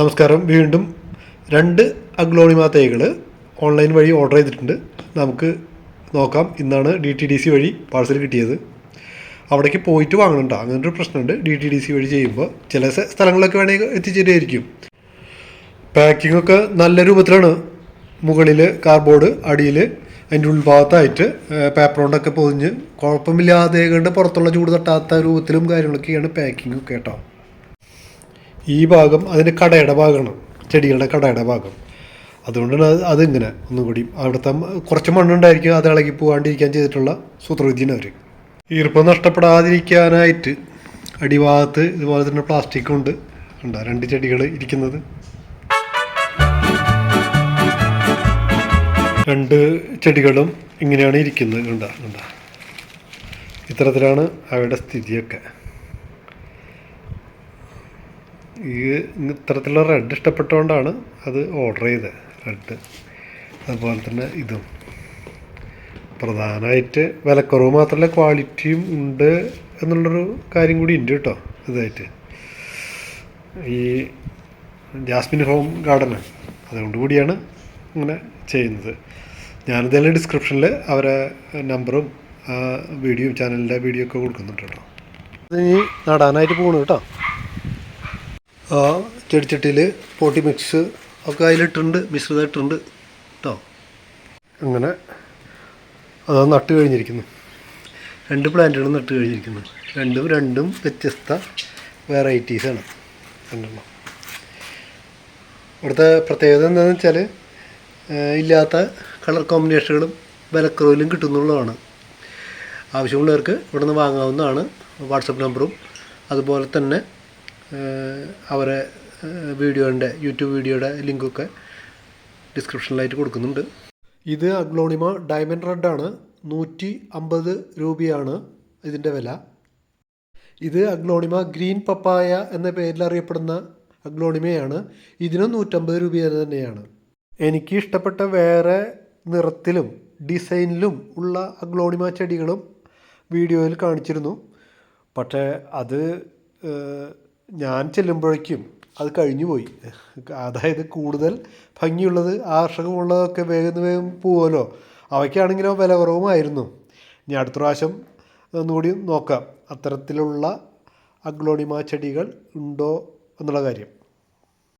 നമസ്കാരം. വീണ്ടും രണ്ട് അഗ്ലോണിമ തൈകൾ ഓൺലൈൻ വഴി ഓർഡർ ചെയ്തിട്ടുണ്ട്. നമുക്ക് നോക്കാം. ഇന്നാണ് ഡി ടി ഡി സി വഴി പാഴ്സൽ കിട്ടിയത്. അവിടേക്ക് പോയിട്ട് വാങ്ങണണ്ട അങ്ങനത്തെ ഒരു പ്രശ്നമുണ്ട്. ഡി ടി ഡി സി വഴി ചെയ്യുമ്പോൾ ചില സ്ഥലങ്ങളിലൊക്കെ വേണമെങ്കിൽ എത്തിച്ചേരുമായിരിക്കും. പാക്കിംഗ് ഒക്കെ നല്ല രൂപത്തിലാണ്. മുകളിൽ കാർഡ്ബോർഡ് അടിയിൽ അതിന്റെ ഉൾഭാഗത്തായിട്ട് പേപ്പർ കൊണ്ടൊക്കെ പൊതിഞ്ഞ് കുഴപ്പമില്ലാതെ കണ്ട് പുറത്തുള്ള ചൂട് തട്ടാത്ത രൂപത്തിലും കാര്യങ്ങളൊക്കെയാണ് പാക്കിംഗ് കേട്ടോ ഈ ഭാഗം അതിന്റെ കടയുടെ ഭാഗമാണ് ചെടികളുടെ കടയുടെ ഭാഗം അതുകൊണ്ടാണ് അത് അതിങ്ങനെ ഒന്നും കൂടി അവിടുത്തെ കുറച്ച് മണ്ണുണ്ടായിരിക്കും അത് ഇളകി പോകാണ്ടിരിക്കാൻ ചെയ്തിട്ടുള്ള സൂത്രവിദ്യയാണ് അവർ ഈർപ്പം നഷ്ടപ്പെടാതിരിക്കാനായിട്ട് അടിഭാഗത്ത് ഇതുപോലെ തന്നെ പ്ലാസ്റ്റിക് ഉണ്ട്. ഉണ്ടോ രണ്ട് ചെടികൾ ഇരിക്കുന്നത്. രണ്ട് ചെടികളും ഇങ്ങനെയാണ് ഇരിക്കുന്നത്. കണ്ട കണ്ട. ഇത്തരത്തിലാണ് അവയുടെ സ്ഥിതിയൊക്കെ. ഈ ഇത്തരത്തിലുള്ള റെഡ് ഇഷ്ടപ്പെട്ടുകൊണ്ടാണ് അത് ഓർഡർ ചെയ്തത് റെഡ് അതുപോലെ തന്നെ ഇതും. പ്രധാനമായിട്ട് വിലക്കുറവ് മാത്രമല്ല ക്വാളിറ്റിയും ഉണ്ട് എന്നുള്ളൊരു കാര്യം കൂടി ഉണ്ട് കേട്ടോ ഇതായിട്ട്. ഈ ജാസ്മിൻ ഹോം ഗാർഡനാണ് അതുകൊണ്ട് കൂടിയാണ് ഇങ്ങനെ ചെയ്യുന്നത്. ഞാനിതെല്ലാം ഡിസ്ക്രിപ്ഷനിൽ അവരെ നമ്പറും വീഡിയോ ചാനലിന്റെ വീഡിയോ ഒക്കെ കൊടുക്കുന്നുണ്ട് കേട്ടോ ഇനി നടാനായിട്ട് പോകണം കേട്ടോ ചെടിച്ചട്ടിയിൽ പോട്ടി മിക്സ് ഒക്കെ അതിലിട്ടുണ്ട് മിശ്രിതമായിട്ടുണ്ട് കേട്ടോ അങ്ങനെ അത് നട്ട് കഴിഞ്ഞിരിക്കുന്നു. രണ്ട് പ്ലാന്റുകളും നട്ട് കഴിഞ്ഞിരിക്കുന്നു. രണ്ടും രണ്ടും വ്യത്യസ്ത വെറൈറ്റീസാണ് രണ്ടെണ്ണം. ഇവിടുത്തെ പ്രത്യേകത എന്താണെന്ന് വെച്ചാൽ ഇല്ലാത്ത കളർ കോമ്പിനേഷനുകളും വിലക്കുറവിലും കിട്ടുന്നുള്ളതാണ്. ആവശ്യമുള്ളവർക്ക് ഇവിടെ നിന്ന് വാങ്ങാവുന്നതാണ്. വാട്സപ്പ് നമ്പറും അതുപോലെ തന്നെ അവരെ വീഡിയോന്റെ യൂട്യൂബ് വീഡിയോയുടെ ലിങ്കൊക്കെ ഡിസ്ക്രിപ്ഷനിലായിട്ട് കൊടുക്കുന്നുണ്ട്. ഇത് അഗ്ലോണിമ ഡയമണ്ട് റെഡാണ്. നൂറ്റി അമ്പത് രൂപയാണ് ഇതിന്റെ വില. ഇത് അഗ്ലോണിമ ഗ്രീൻ പപ്പായ എന്ന പേരിൽ അറിയപ്പെടുന്ന അഗ്ലോണിമയാണ്. ഇതിനും നൂറ്റമ്പത് രൂപ തന്നെയാണ്. എനിക്ക് ഇഷ്ടപ്പെട്ട വേറെ നിറത്തിലും ഡിസൈനിലും ഉള്ള അഗ്ലോണിമ ചെടികളും വീഡിയോയിൽ കാണിച്ചിരുന്നു. പക്ഷേ അത് ഞാൻ ചെല്ലുമ്പോഴേക്കും അത് കഴിഞ്ഞു പോയി. അതായത് കൂടുതൽ ഭംഗിയുള്ളത് ആകർഷകമുള്ളതൊക്കെ വേഗം വേഗം പോവുമല്ലോ. അവയ്ക്കാണെങ്കിലോ വില കുറവുമായിരുന്നു. ഇനി അടുത്ത പ്രാവശ്യം ഒന്നുകൂടി നോക്കാം. അത്തരത്തിലുള്ള അഗ്ലോണിമ ചെടികൾ ഉണ്ടോ എന്നുള്ള കാര്യം.